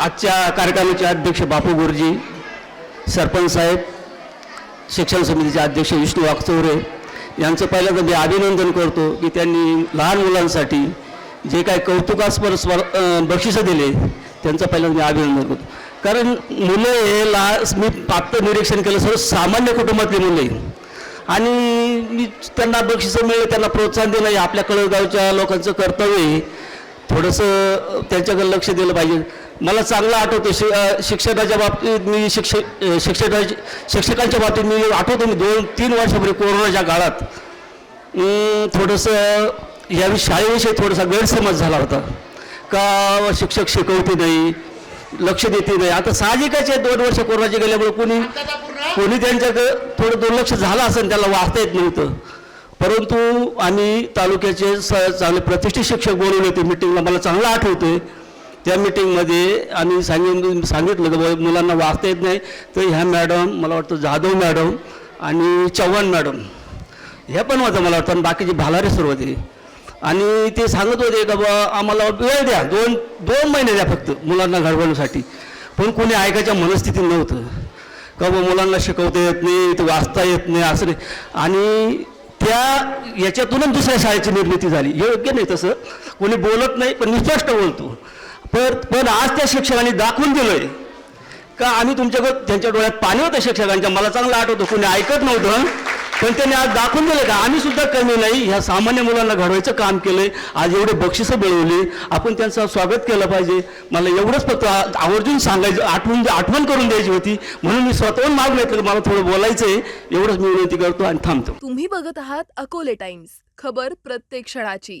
आजच्या कार्यक्रमाचे अध्यक्ष बापू गुरुजी सरपंच साहेब शिक्षण समितीचे अध्यक्ष विष्णू वागचौरे यांचं पहिल्यांदा मी अभिनंदन करतो की त्यांनी लहान मुलांसाठी जे काही कौतुकास्पद स्वर बक्षिसं दिले त्यांचं पहिल्यांदा मी अभिनंदन करतो. कारण मुलं हे लहान मी पात्र निरीक्षण केलं सर्व सामान्य कुटुंबातली मुलं आहे आणि मी त्यांना बक्षिसं मिळलं त्यांना प्रोत्साहन दिलं हे आपल्या कळगावच्या लोकांचं कर्तव्य आहे. थोडंसं त्यांच्याकडे लक्ष दिलं पाहिजे. मला चांगलं आठवतं शि शिक्षकाच्या शिक्षणाच्या बाबतीत मी शिक्षक अ, शिक्षकाच्या शिक्षकांच्या बाबतीत मी आठवतो मी दोन तीन वर्षापूर्वी कोरोनाच्या काळात थोडंसं या शाळेविषयी थोडासा गैरसमज झाला होता. का शिक्षक शिकवते नाही लक्ष देते नाही. आता साहजिकच दोन वर्ष कोरोनाचे गेल्यामुळे कोणी कोणी त्यांच्याकडं थोडं दुर्लक्ष झालं असेल त्याला वाचता येत नव्हतं. परंतु आम्ही तालुक्याचे स चांगले प्रतिष्ठित शिक्षक बोलवले होते मिटिंगला. मला चांगलं आठवते त्या मिटिंगमध्ये आम्ही सांगितलं सांगितलं की मुलांना वाचता येत नाही. तर ह्या मॅडम मला वाटतं जाधव मॅडम आणि चव्हाण मॅडम हे पण होतं मला वाटतं. बाकीचे भालारे सर्व होते. आणि ते सांगत होते का बा आम्हाला वेळ द्या. दोन दोन महिने द्या फक्त मुलांना घडवण्यासाठी पण कोणी ऐकायच्या मनस्थितीत नव्हतं. का बा मुलांना शिकवता येत नाही ते वाचता येत नाही असं नाही. आणि त्या याच्यातूनच दुसऱ्या शाळेची निर्मिती झाली. हे योग्य नाही तसं. कोणी बोलत नाही पण निस्पष्ट बोलतो. पण पण आज त्या शिक्षकांनी दाखवून दिलंय. का आम्ही तुमच्याकडं त्यांच्या डोळ्यात पाणी होतं शिक्षकांच्या मला चांगलं आठवतं कोणी ऐकत नव्हतं. पण त्यांनी आज दाखवून दिलं का आम्ही सुद्धा कमी नाही ह्या सामान्य मुलांना घडवायचं काम केलंय. आज एवढे बक्षिसं मिळवली. आपण त्यांचं स्वागत केलं पाहिजे. मला एवढंच फक्त आवर्जून सांगायचं आठवून आठवण करून द्यायची होती. म्हणून मी स्वतःहून माग घेतलं मला थोडं बोलायचं आहे एवढंच मी विनंती करतो आणि थांबतो. तुम्ही बघत आहात अकोले टाइम्स. खबर प्रत्येक क्षणाची.